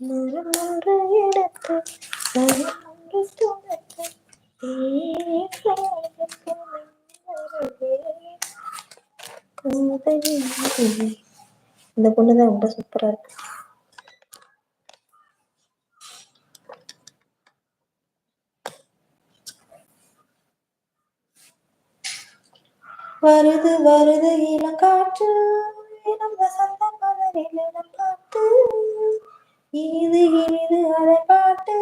மரமொன்று எடுத்து மரமொன்று துடைத்து இந்த பொண்ணு தான் ரொம்ப சூப்பரா இருக்கு. வருது வருது இளங்காற்று இளம் வசந்த. மலரில் இளம் இனிது இனிது அதை பாட்டு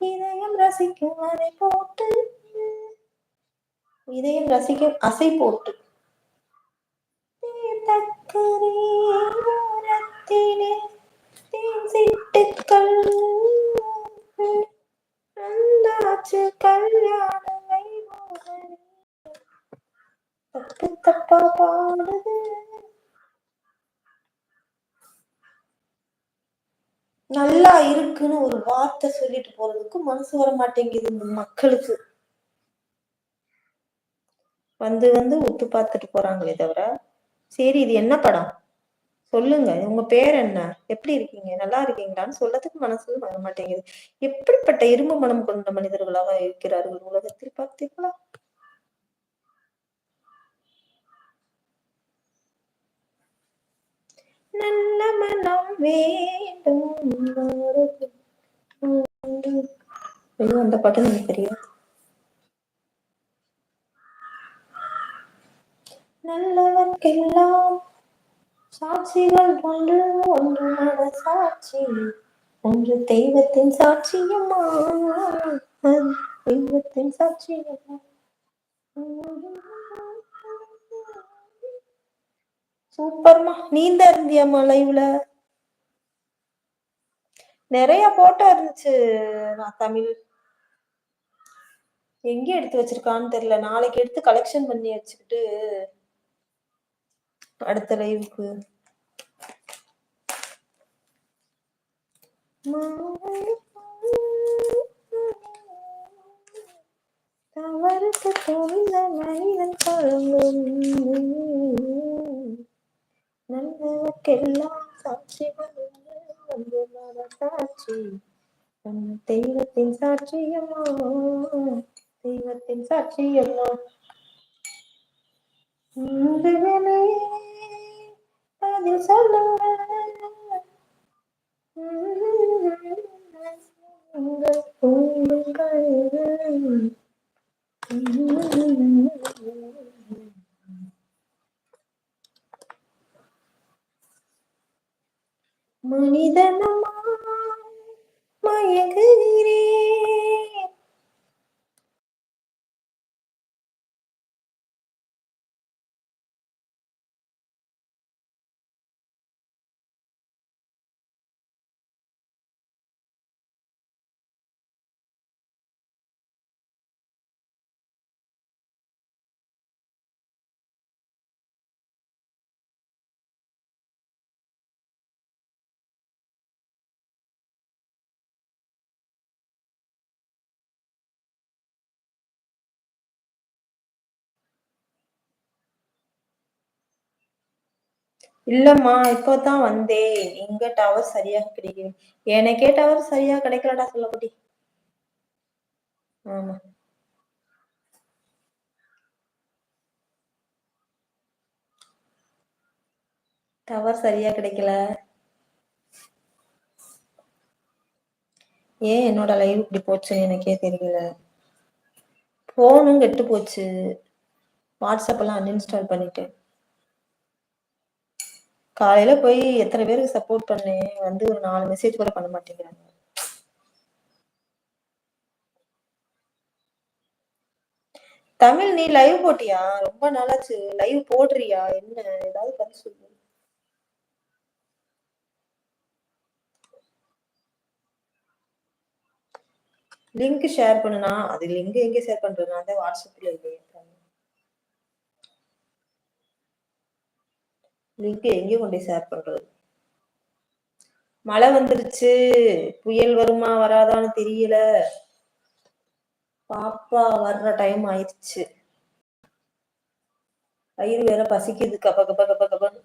இதயம் ரசிக்கும் அதை போட்டு இதயம் ரசிக்கும் அசை போட்டு தக்கரே ஓரத்திலே தேன் சிட்டுக்கள் வந்தாச்சு கல்யாண வைபோகமே தப்பு தப்பா பாடுது நல்லா இருக்குன்னு ஒரு வார்த்தை சொல்லிட்டு போறதுக்கு மனசு வர மாட்டேங்குது இந்த மக்களுக்கு. வந்து வந்து உத்து பார்த்துட்டு போறாங்களே தவிர சரி இது என்ன படம்? சொல்லுங்க. உங்க பேர் என்ன? எப்படி இருக்கீங்க? நல்லா இருக்கீங்களான்னு சொல்லத்துக்கு மனசு வர மாட்டேங்குது. எப்படிப்பட்ட இரும்பு மனம் கொண்ட மனிதர்களாக இருக்கிறார்கள்? உலகத்தில் பார்த்தீங்களா நல்ல மனம் வேண்டும் அந்த பாட்டு எனக்கு தெரியும். நல்லவர்க்கெல்லாம் சாட்சிகள் ஒன்று ஒன்று மன சாட்சி. ஒன்று தெய்வத்தின் சாட்சியம்மா தெய்வத்தின் சாட்சியம்மா சூப்பர்மா. நீந்த இருந்தியாம்மா லைவ்ல நிறைய போட்டோ இருந்துச்சு நான் தமிழ். எங்க எடுத்து வச்சிருக்கான்னு தெரியல. நாளைக்கு எடுத்து கலெக்ஷன் பண்ணி வச்சுக்கிட்டு அடுத்த லைவுக்கு தவறுக்கு தவிர மனிதன் தொடங்கும் நல்லவர்க்கெல்லாம் சாட்சிகள் உண்டு, ஒன்று மன சாட்சி உன் தெய்வத்தின் சாட்சியம்மா தெய்வத்தின் சாட்சியம்மா உங்களே அதில் சொல்லுங்க மனிதனமா இல்லம்மா இப்போதான் வந்தேன். எங்க டவர் சரியாக கிடைக்குது எனக்கே டவர் சரியா கிடைக்கலடா சொல்லப்படி ஆமா. டவர் சரியா கிடைக்கல. ஏன் என்னோட லைவ் இப்படி போச்சுன்னு எனக்கே தெரியல. போனும் கெட்டு போச்சு. வாட்ஸ்அப் எல்லாம் அன்இன்ஸ்டால் பண்ணிட்டேன். காலையில போய் எத்தனை பேருக்கு சப்போர்ட் பண்ணேன் வந்து ஒரு நாலு மெசேஜ் கூட பண்ண மாட்டேங்கிறாங்க. தமிழ் நீ லைவ் போட்டியா? ரொம்ப நாளாச்சு. லைவ் போடுறியா? என்ன? ஏதாவது பதில் சொல்லு. லிங்க் ஷேர் பண்ணுனா? அது லிங்க் எங்க ஷேர் பண்றது? நான் தான் வாட்ஸ்அப்ல இல்லையே லிங்க் எங்கே கொண்டு ஷேர் பண்றது. மழை வந்துருச்சு புயல் வருமா வராதான்னு தெரியல. பாப்பா வர்ற டைம் ஆயிடுச்சு. வயிறு வேற பசிக்குது கப்ப கப்ப கப்ப கப்பன்னு